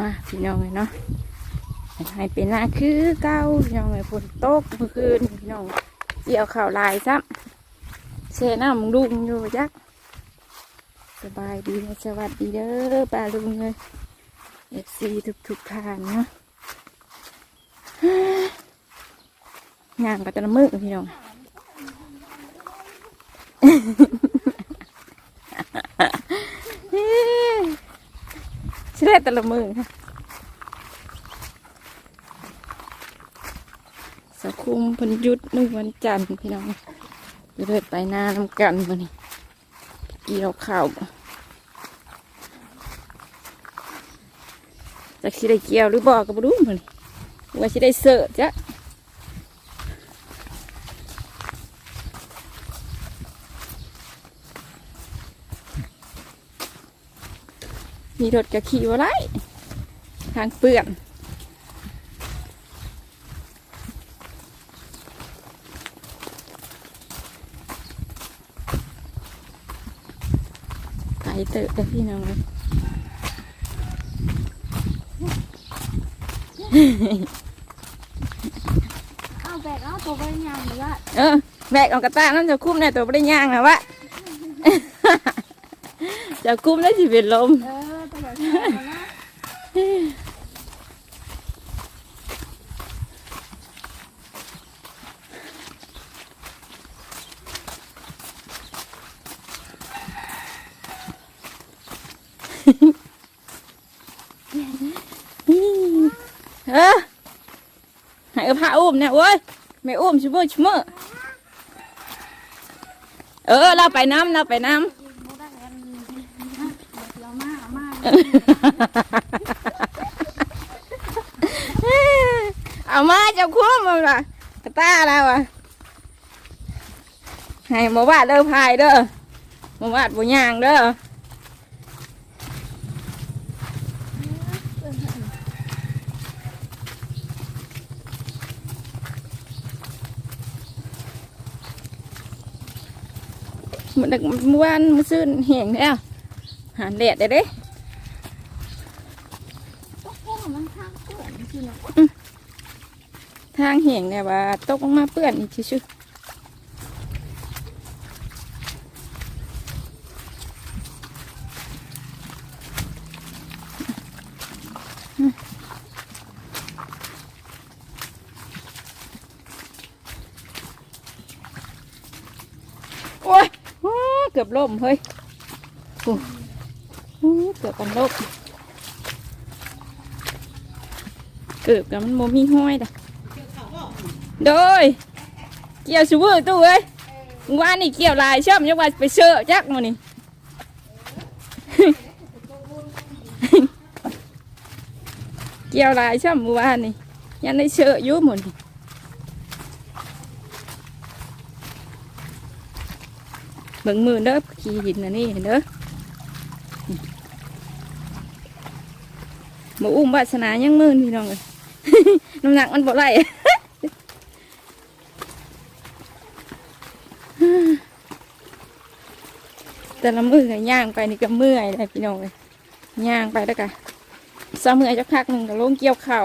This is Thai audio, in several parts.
มาพี่น้องเลยเนาะให้เป็นหน้าคือเก้าพี่น้องเลยฝนตกเมื่อคืนพี่น้องเกี่ยวข่าวลายซ้ำเสน้ำลุงอยู่จักสบายดีสวัสดีเด้อป้าลุงเลยเอฟซีทุกทุกๆทานเนาะงานก็จะละมือพี่น้อง ชิได้แต่ละมือค่ะสะคุมพันยุดหนึ่งวันจันทร์พี่น้องจะเดินไปหน้าน้ำกันมานี่เกี่ยวข้าวจะคิได้เกี่ยวหรือบอกกับรู้เหมือนว่าสิได้เสิร์จ้ะ มีรถกะขี่ว่าไรทางเปื่อนไกลเติบเด้อพี่น้องเลยเอาแบกเอาตัวไปยางหรือว่าเออแบกเอากระตาน้ำจะคุ้มในตัวไม่ได้ย่างนะวะจะคุ้มได้สิเป็นลมเออตัวแบบนี้นะ เออให้เอาผ้าอุ้มเนี่ยเว้ยไม่อุ้มชิบุชิมือเออ เราไปน้ำเราไปน้โมได้กันเดี๋ยวมา เอามาจะคุ้มมาละกระตาแล้วอะให้หมาวาดเด้อพายเด้อหมาวาดบุญยางเด้อมันดักมื่อวานมือซื่นแห้งแล้วหาแดดได้เด้ โอ้โหมันทางเปื่อนจริงๆนะ ทางแห้งเนี่ยว่าตกลงมาเปื้อนอีกชื่อโอ้ยโอ้เกือบล่มเฮ้ยโอ้โอ้เกือบกันล่มเกือบกับมันโมมีห้อยด่ะ โดย เกี่ยวชูเวอร์ตู้เอ้ยว่านี่เกี่ยวลายชอบยังว่าไปเชื่อจักมานี่เกี่ยวลายชอบมือวานนี่ยังได้เชื่ออยุ่หมดนี่เบิ่งมือเด้อขี่หินนะนี่เด้อนี่มาอุ้มวาสนายังมือนี่น้องเลย น้ำหนักมันบ่ไหล แต่ละมือก็ย่างไปนี่ก็เมื่อยเลยพี่น้องเลยย่างไปแล้วกันซ้ำเมื่อยจักพักหนึ่งก็ลงเกี่ยวข้าว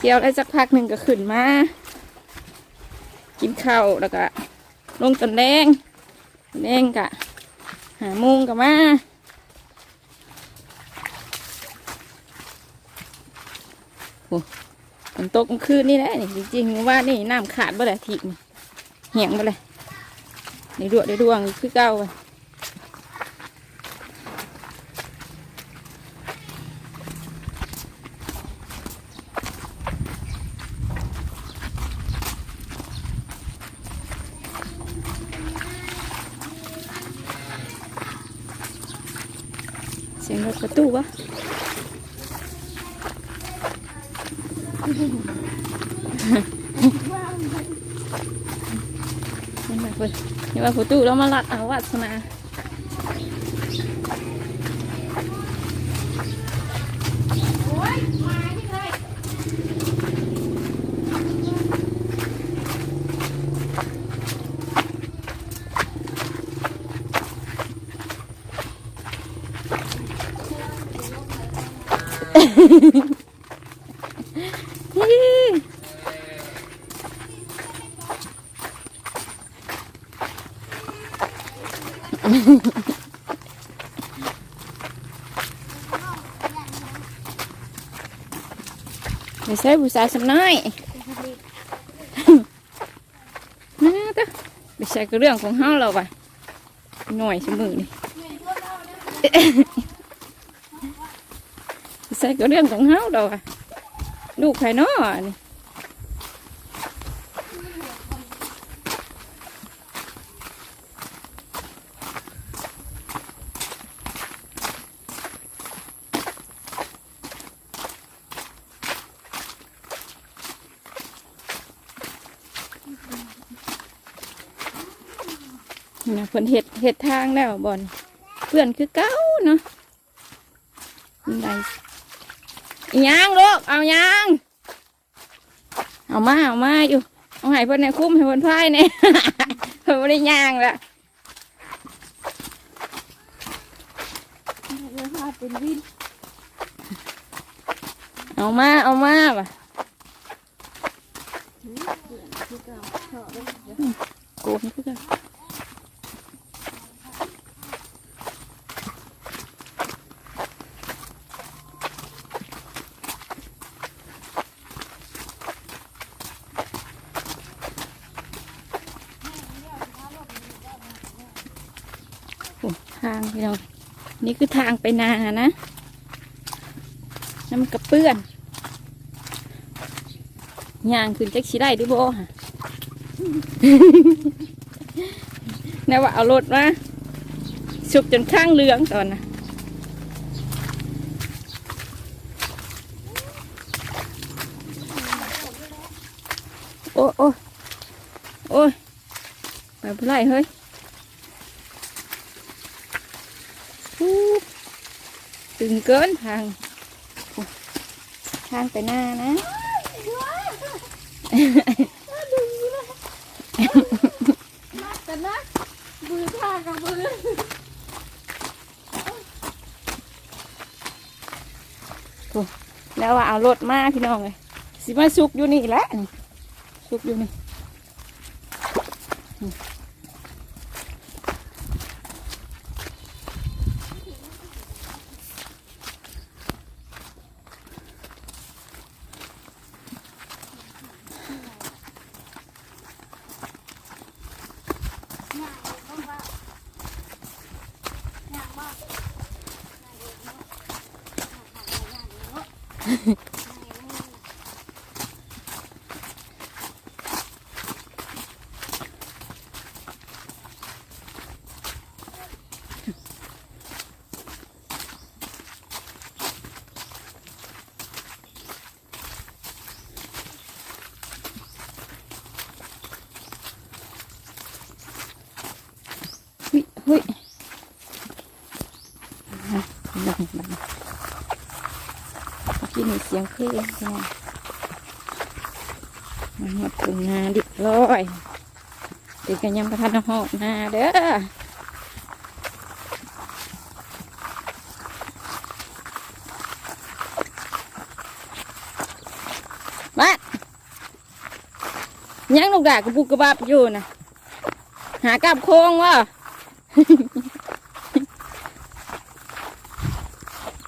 เกี่ยวได้สักพักหนึ่งก็ขึ้นมากินข้าวแล้วก็ลงตนแดงแดงกะหาโมงก็มาโอ้ฝนตกมื่อคืนนี่แหละจริงๆว่านี่น้ำขาดบ่ได้ทีนี่แห้งบ่เลย นดวงในดวงคือเก่าอะเสียงรถประตูวะ นี่มาเพิ่นนี่ว่าผู้ตูเรามาลัดเอาวัสนา ไม่ใช่ผู้สาวสำน้อยนะตะไม่ใช่ก็เรื่องของเฮาเราว่ะหน่อยสมือนี่ไม่ใช่ก็เรื่องของเฮาเราว่ะลูกใครน้อนี่ นะเพิ่นเห็ดเห็ดทางแล้วบอนเพื่อนคือเก้าเนาะมันได้อีหยังลูกเอาหยังเอามาเอามาอยู่เอาให้เพิ่นในคุ้มให้เพิ่นพายเนี่ยเพิ่นไม่ได้ย่างละเรื่องพาเป็นวินเอามาเอามาว่ะคือเก่าเถาะเลยโกนคือกัน ทางพี่น้องนี่คือทางไปนานะน้ำกระเปื้อนย่างขึ้นจักชิได้หรือบ่ฮะแน่ว่าเอารถมาสุกจนข้างเหลืองตอนนะโอ้โอ้โอ้ยไปผู้ไรเฮ้ย ตึงเกินทางโอ้ทางไปหน้านะ นักแต่นักมือท่ากับมือแล้วว่าเอารถมาพี่น้องเลยสิมาสุกอยู่นี่แหละนี่สุกอยู่นี่นี่เฮ้ยเฮ้ยอะลองบัดนี้เมื่อกี้มีเสียงเพลงใช่ไหมมันหมดถึงนาดิบร้อยเด็กกันยังประทันหอดนาเด้อมายังลูกด่ากระบุกกระบับอยู่นะหากลับโค้งวะ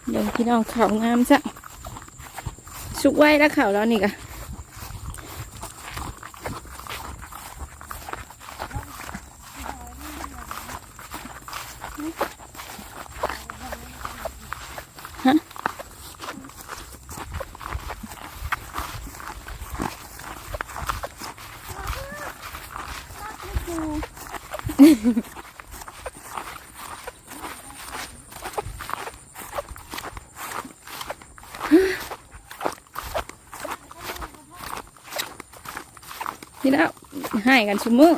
เดี๋ยวพี่น้องเขางามซะ สุกไว้แล้วเขาแล้วนี่กะฮะนี่แล้ว ให้กันชุมือ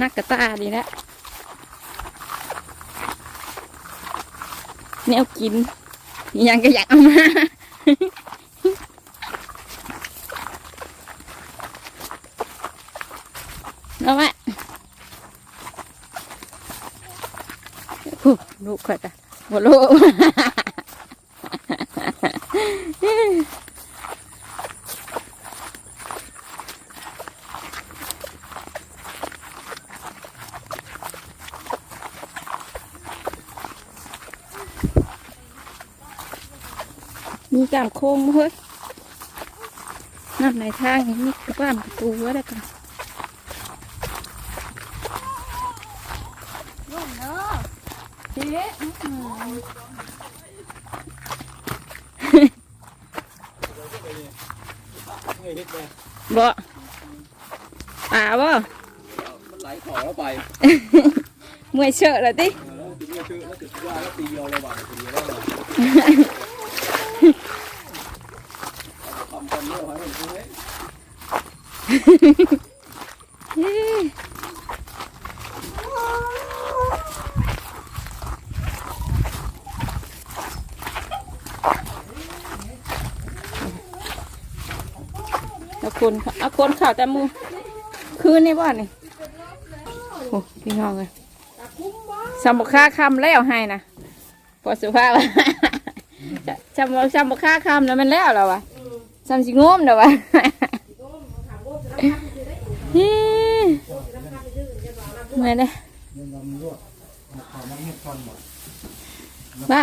นักกระตาดีแล้วแนวกินยังก็อยากเอามาเอาไว้ลูกข่อยจ้ะบ่ลูก มีกามโค้งบ่เฮ้ยน้ำในทางนี่มีกระป้ามกระตูไว้แล้วกันร่มเด้อเจ๊บ่ป่าบ่มันไหลขอเข้าไปเมื่อยเชอะแล้วติเออถึงจะชื่อแล้วถึงว่าแล้วตีเดียวเลยว่ะตีเดียวแล้วว่ะทำกันเยอะให้มันเฮ้ย เอาคนค่ะเอาคนข่าวแต่หมูคืนนี่บ่นี่โอ้พี่น้องเลยสมบค่าคำแล้วให้นะพอสุภาพจะจำจำบุค่าคำแล้วมันแล้วเหรอวะจำสิงมเด้อวะ ฮิเมื่อยเลยมา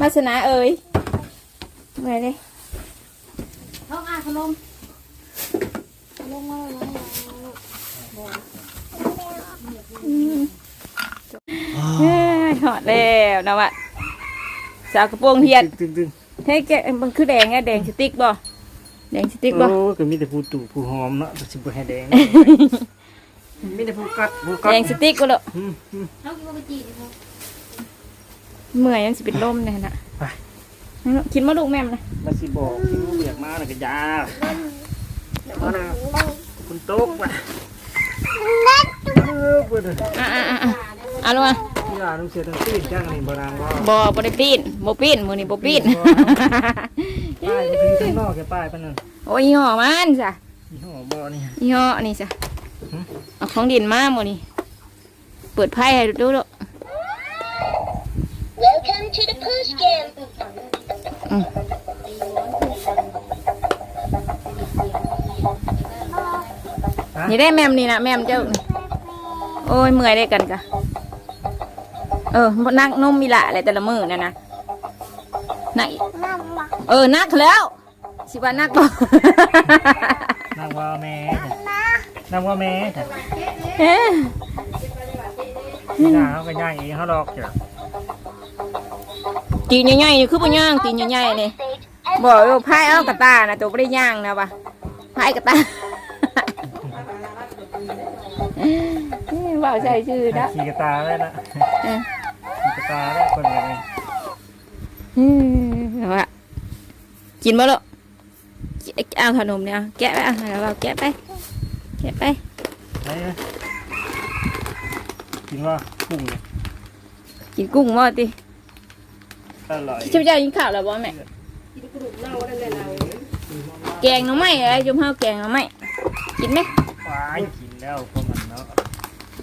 มาสนาเอ่ยเมื่อยเลยท้องอาขนมขนมมาเลยอืมเฮ้ยหอดแล้วนะวะสาวกระโปรงเทียนตึงตึงเฮ้ยแกมันคือแดงไงแดงสติ๊กบ่ แดงสติ๊กบ่โอ้ก็มีแต่ผู้ตู่ผู้หอมเนาะแต่สิบ่ให้แดง มีแต่ผู้กัดผู้กัดแดงสติ๊กก็เลยอืมอืมเขากินบะจีดิเขาเมื่อยยังสิเป็นลมเลยนะกินมาลูกแม่มนะมาสิบอกที่รู้เรียกมาแล้วก็ยาเอานะคุณโต๊กว่ะเออเปิดเลยอะอะอะอะเอาลงมาที่ร้านน้องเสียทั้งตีนจ้างนี่บ่นางว่าบ่บ่ได้ปีนบ่ปีนมื้อนี้บ่ปีน ป้ายก็คือข้างนอกแค่ป้ายปานนั้นโอ้ยยี่ห้อมันจ้ะยี่ห้อบ่นี่ยี่ห้อนี่จ้ะหึเอาของดินมาหมดนี่เปิดไพ่ให้ดูดู Welcome to the push game. อืมฮะนี่ได้แมมนี่นะแมมเจ้านี่โอ้ยเมื่อยได้กันกะเออนักนมมีละอะไรแต่ละมือนั่นนะ นักอีกเออนักแล้ว สิว่านักบ่นางว่าแม่นางว่าแม่แต่เอ๊ะที่หน้าเขาก็ย่างเองเขาหลอกจ้ะตีนใหญ่ๆนี่คือบ่ย่างตีนใหญ่ๆนี่บอกว่าพายเอากระตานะตัวบ่ได้ย่างนะวะพายกระตาเอ้ยว่าใช่ชื่อนะขี่กระตาได้ละเออขี่กระตาได้คนเดีย วเองอืมเอาละกินบ่ลูกเอาขนมเนี่ยเอาแกะไปเอาแล้วเอาแกะไป แกะไปไหนนะกินว่ากุ้งเนี่ยกินกุ้งบ่ติอร่อยชิบเจ้ากินข้าวแล้วบ่แม่แกงหน่อไม้อะไรจุ่มเฮาแกงหน่อไม้กินไหมว้ายกินแล้วพวกมันเนาะ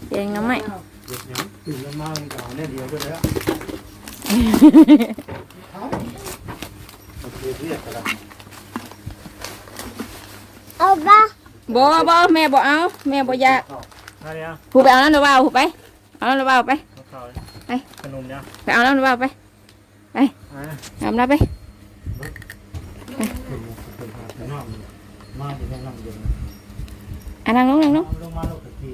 แกงหน่อไม้เด็กยังตื่นแล้วมาเก่าเนี่ยเดียวก็แล้ วโอเคเรียกกันแล้ว Oba. บ่บ่แม่บ่เอา แม่บ่อยากอะไรอะผู้ไปเอาน้ำระว่าวผู้ไป เอาน้ำระว่าวไป ข้าวไป ขนมเนี่ยไปเอาน้ำระว่าวไปอะเอาน้ำไปมาอยู่ในน้ำเย็นอะนั่งลงนั่งลงลงมาลงตะกี้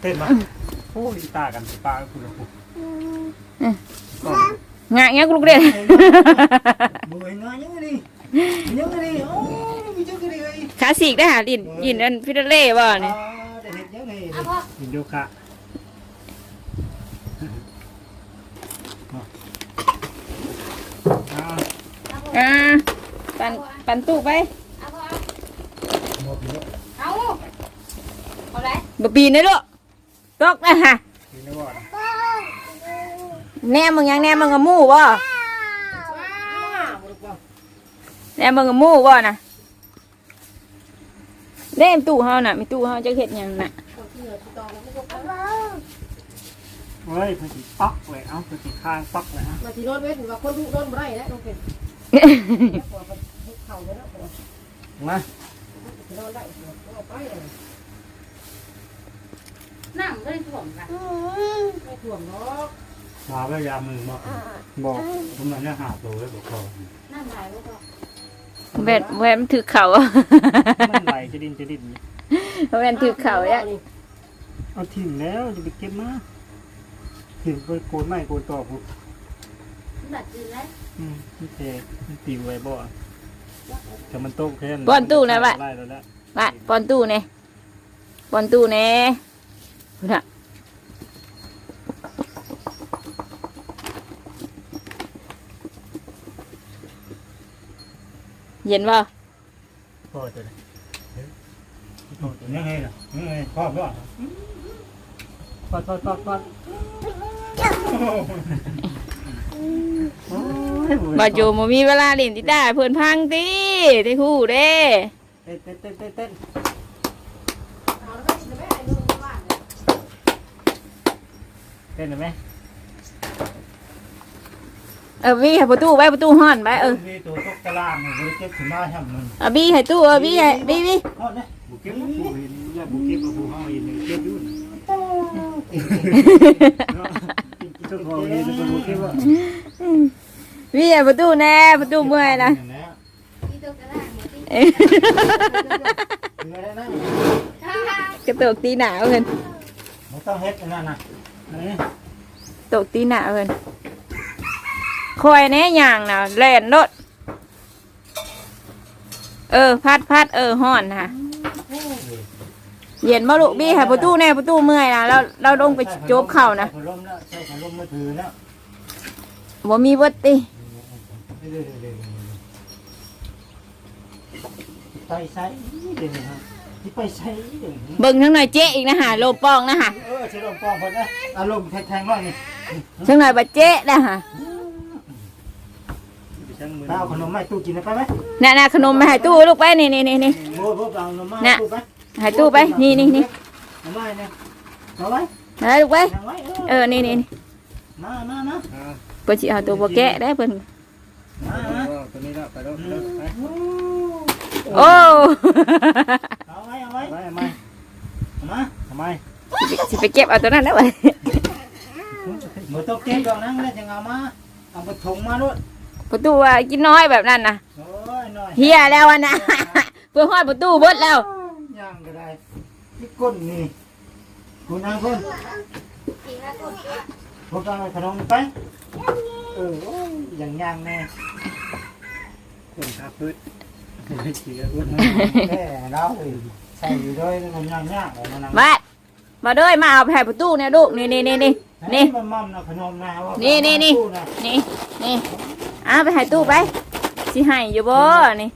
เต้นมาโอ้ยตากันปลาคุณลูก งะเงี้ยกูลูกเด่นมือน้อยยังไงดิยังไงดิโอ้ยยังไงดิเอ้ยขาสีกได้หาลินยินอันฟิตเล่บ่นี่ได้เห็นยังไงดิยินโยคะอ่าปันปันตู้ไปเอาเอาไรบ่ปีนได้ลูกตกนะฮะยินได้บ่ แน่มึงยังแน่มึงกับหมู่บ่แน่มึงกับหมู่บ่นะเล่มตู้เฮาน่ะมีตู้เฮาจะเฮ็ดหยังน่ะเฮ้ยเพื่อนสิปักเลยเอ้าเพื่อนสิข้างปักเลยฮะมาที่โดนเว้นว่าคนทุกโดนบ่ได้แล้วต้องเป็นเข่าเลยนะมาโดนได้เอาไปเลยน้ำก็ได้ถ่วมกันไม่ถ่วงเนาะ หาไว้ยามมือบ่บอกผมมันเนี่ยหาตัวไว้บ่พอนั่งถ่ายรูปก่อนแบดแบดมันถือเข่ามันไหลจะดินจะดินแบดถือเข่าอะเอาทิ้งแล้วจะไปเก็บมาทิ้งไปโกนไม้โกนตอกพุ่นดัดจีนแล้วอืมนี่เทมันติวไว้บ่แต่มันโตกแค่ป้อนตู้นะวะไล่แล้วละวะปอนตู้เนี่ยปอนตู้เนี่ยพุ่นน่ะ เย็นป่ะพอตัวเลยยังไงล่ะยังไงครอบบ่พอดพอดพอดพอดโอ้ยบาโจมมีเวลาเล่นติดาเพื่อนพังตีได้คู่เด้เต้นเต้นเต้นเต้นเต้นเอาแล้วก็สิแม่ไอ้ลูกบ้านเต้นเห็นไหม เออบี้ให้ประตูไว้ประตูห้อนไปเออมีตัวตกตารางบ่ได้เก็บขึ้นมาทำมันเอาบี้ให้ตู้เออบี้ให้บี้บี้เอาเด้บุกเก็บบุกเห็นว่าบุกเก็บกับบุกห้องเห็นเก็บอยู่นะเจ้าของเห็นเป็นบุกเก็บว่าบี้ให้ประตูแน่ประตูเมื่อยนะที่ตัวกระด้างเนี่ยที่เอ้ยเหนื่อยแล้วนะกระตกตีหนาวเพิ่นมันต้องเฮ็ดอันนั้นน่ะนี่ตกตีหนาวเพิ่น คอยแน่ย่างน่ะแล่นรถเออ พัดพัดเออห้อนค่ะเย็นมาลูกบี้ให้ประตูแน่ประตูเมื่อยนะเราเราลงไปโจบเข่านะใส่พัดลมนะใส่พัดลมมือถือนะบ่มีเบิดติเดี๋ยวๆๆไปใส่เดี๋ยวนะครับที่ไปใส่เดี๋ยวนี้เบิ่งทั้งหน่อยเจ๊อีกนะฮะโลปองนะฮะเออใช้ลมปองคนนะอารมณ์แทงๆว่านี่ทั้งหน่อยบาเจ๊นะฮะ ช่างมือเอาขนมมาให้ตู้กินไปไหมน่ะน่ะขนมมาให้ตู้ลูกไปนี่นี่นี่นี่ โอ้โหเอาขนมมาให้ตู้ไปให้ตู้ไป นี่นี่นี่เอาไว้เนี่ยเอาไว้ให้ลูกไป เอาไว้เออนี่นี่นี่มามามาเพิ่นสิเอาตัวบ่แกะได้เพิ่นมามาตัวนี้ละไปแล้วไปโอ้ เอาไว้เอาไว้ไปทำไมเอามาทำไมสิไปเก็บเอาตัวนั้นแล้วไปหมูต้องเก็บดอกนั้นแล้วจะเอามาเอาไปถุงมาด้วย ประตูว่ากินน้อยแบบนั้นน่ะโอ้ยหน่อยเฮียแล้วอะนะ เพื่อฮอดประตูเบิดแล้ว ย่างก็ได้ที่ก้นนี่คุณนางคนพวกเอาขนมไปเออโอ้ยอย่างย่างแน่คนทับพื้นเสียอ้วนแค่เราใส่อยู่ด้วยมันย่างยากเลยมันนั่งมามาเด้ยมาเอาแผ่ประตูเนี่ยลูกนี่นี่นี่นี่นี่มันมั่มนะขนมนะว่านี่นี่นี่ ตู้ะ นี่นี่เอาไปให้ตู้ไปสิให้อยู่บ่นี่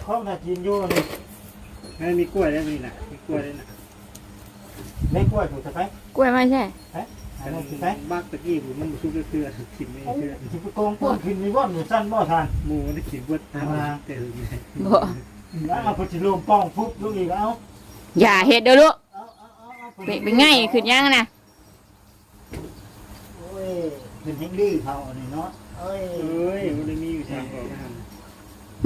เขาน่ะกินอยู่นี่ไม่มีกล้วยได้ไหมน่ะมีกล้วยได้น่ะไม่กล้วยถูกจะไปกล้วยไม่ใช่อันนั้นกินไปบักตะกี้ผมมันซุกเกลือกินไม่เกลือที่ไปโกงก้นขึ้นมีว่อนอยู่สั้นบ่ทานหมูได้กินเบิดทางเตะเลยบ่แล้วเอาไปจิโลมป้องฟุบลูกอีกเอาอย่าเฮ็ดเด้อลูกเอาเอาเอาเอาเป็นเป็นไงขึ้นยังนะโอ้ยเป็นแห่งดื้อเขาอันนี้เนาะ เอ้ยเอ้ยมันเลยมีอยู่ทางก่อนนะ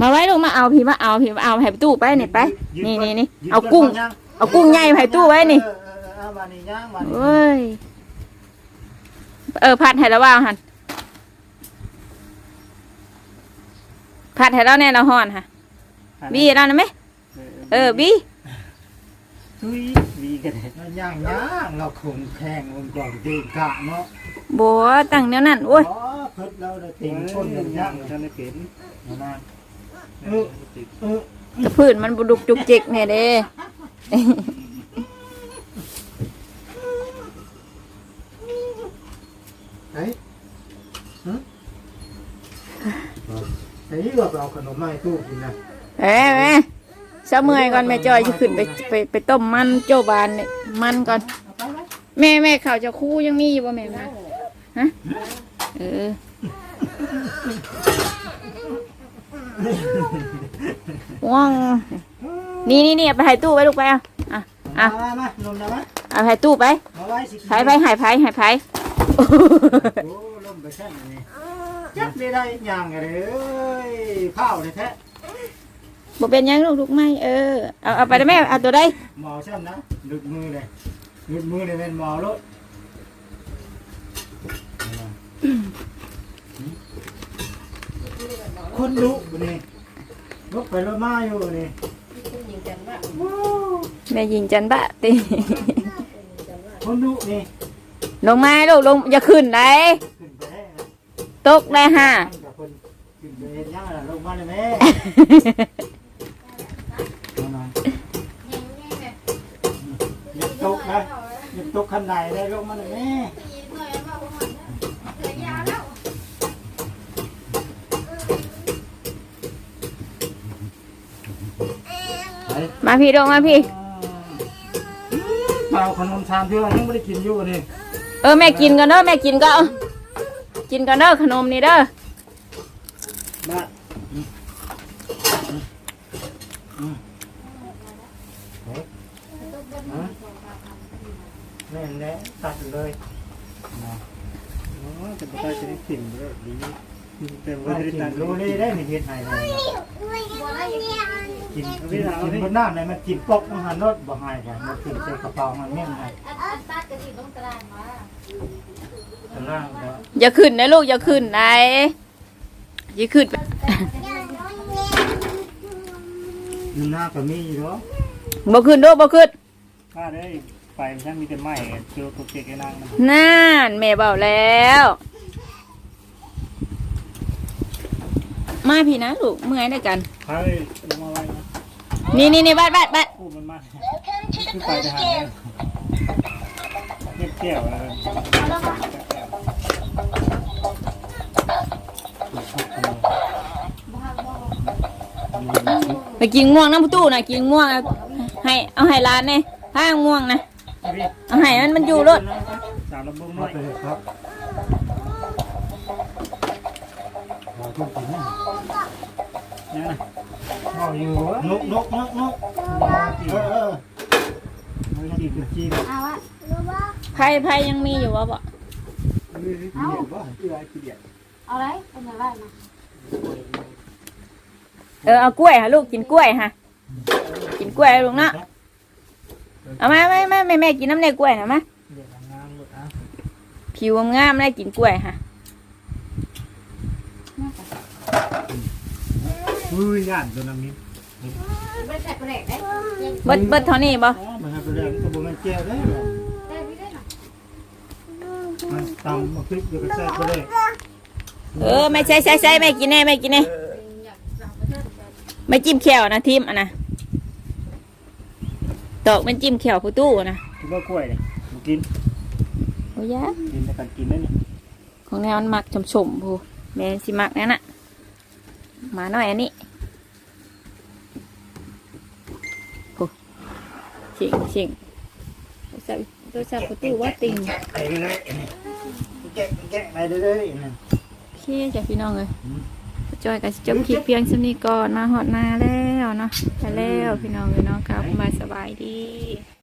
มาไว้ลูกมาเอาพี่มาเอาพี่มาเอาให้ตู้ไปนี่ไป นี่นี่นี่เอากุ้ง เอากุ้งใหญ่ให้ตู้ไว้นี่เออเออเออเอามานี่ย่างมานี่เอ้ย เออพัดให้แล้วว่าหันพัดให้แล้วแน่นอนฮอนค่ะบี้แล้วนะไหมเออบี้ทุยวีกันมันย่างย่างเราคงแข่งมันก่อนตีกะเนาะบัวตั้งแนวนั้นโอ้ย อ๋อเพิ่นเราได้ตีเต็มชต้นนกันย่าย่างงท่านได้เป็นเอามาเออเออพื้นมันบุดุกจุกจิกแน่เด้ไหนฮะไอ้นี่เราเอาขนมมาให้ตู้กินนะเอ้แม่เช้าเมื่อยก่อนแม่จอยจะขึ้นไปไปไปต้มมันโจบานนี่มันก่อน แม่แม่เขาวจะคู่ยังมีอยู่ป่ะแม่มาฮะเออ ว้าวนี่นี่นี่เอาไปให้ตู้ไว้ลูกไปอะอะอะมามานมนะมะเอาไปให้ตู้ไปมาไว้สิไผ่ไปหายไผ่หายไผ่โอ้ลมไปแช่นนี่จับได้ได้ย่างกันเลยเอ้ยข้าวเลยแท้บ่เป็นหยังลูกลูกไม่เออเอาเอาไปได้แม่เอาตัวได้หมอช่ำนะหลุดมือเลยหลุดมือเลยเป็นหมอรถ คนดุนี่ลกไปรถมาอยู่นี่คุณหญิงจันว่าแม่ยิงจันบะติคนดุนี่ลงมาลูกลงอย่าขึ้นได้ขึ้นไปได้นะตกได้ฮะท่านกับคนขึ้นไปเห็นยังล่ะลงมาเลยแม่เอาหน่อยอย่าตกนะอย่าตกขันไหนได้ลงมาเลยแม่ไป มาพี่ลงมาพี่ เอาขนมชามที่ว่ายังไม่ได้กินอยู่นี่เออแม่กินก่อนเด้อแม่กินก็เอากินก่อนเด้อขนมนี่เด้อบ้าแม่แน่ตัดเลยนะอ๋อจะไปจะได้กินด้วยดี เต็มว่าว่าจะจะได้ได้ตัตัดนรู้เลยได้ไม่เห็นไหนเลยกินกินกินบนน้ำไหนมันกินปกมันหันรถบ่หายกันมันกินใส่กระเป๋ามันเมี่ยงไงอันตัดกระดิ่งต้องตารางมาตะล่างก็อย่าขึ้นนะลูกอย่าขึ้นได้อย่าขึ้นไปมันหน้าก็มีอยู่เนาะบ่ขึ้นเด้อบ่ขึ้นข้าได้ไปมันช่างมีแต่ไม้เจียวตัวเก๊กไอ้นางนะนั่นแม่เบาแล้ว มาพี่นะลูกเมื่อยด้วยกัน พาไปลงมาไว้นะนี่นี่นี่บ้านบ้านบ้านคู่มันมา Welcome to ขึ้ the นไปจะ post หา game. เงียบแก้วอะไรไปกินง่วงน้ำประตูนะกินง่วงอะให้เอาให้ร้านเนี่ยห้างง่วงนะพี่เอาให้มันมันอยู่รถ สามลำบงมาน้อยไปเลยครับ ขอทุกทีนะเนี่ยนะอาอยู่นกนกนกนกเออเออไม่จีบจีบเอาวะไพ่ไพ่ยังมีอยู่วะบ่เอาว่เอือขี้เดียดเอาไรเป็นอะไรมาเออเอากล้วยฮะลูกกินกล้วยฮะกินกล้วยลูกเนาะเอามาไม่ไม่ไม่แม่กินน้ำในกล้วยนะมาเดี๋ยวงามหมดอะผิวงามๆได้กินกล้วยฮะ อุ้ยย่านตัวน้ำนี้ไม่ใส่กระเด็กได้เบิดเบิดเท่านี้บ่มันให้ไปเรียนตัวบุมันเจียวได้ได้พี่ได้หน่อยมันตำมาคลิปเดี๋ยวก็ใส่ไปเลยเออไม่ใช่ใช่ใช่แม่กินแน่แม่กินแน่อยากสั่งมาเถอะไม่จิ้มแขวนะทิมอะนะตอกมันจิ้มแขวผู้ตู้นะกินว่ากล้วยเนี่ยกินโอ้ยะกินแต่กันกินนั่นนี่ของแนวมันหมักชมๆผู้แม่สิมักนั่นน่ะ หมาหน่อยอันนี้โอ้ชิงชิงตัวสับตัวสับผู้ตู้ว่าติงไปเลยแกะแกะไปเลยโอเคจ้ะพี่น้องเลยจอยกับจบคลิปเพียงสำนี้ก่อนมาหอดนาแล้วเนาะไปแล้วพี่น้องเลยเนาะครับมาสบายดี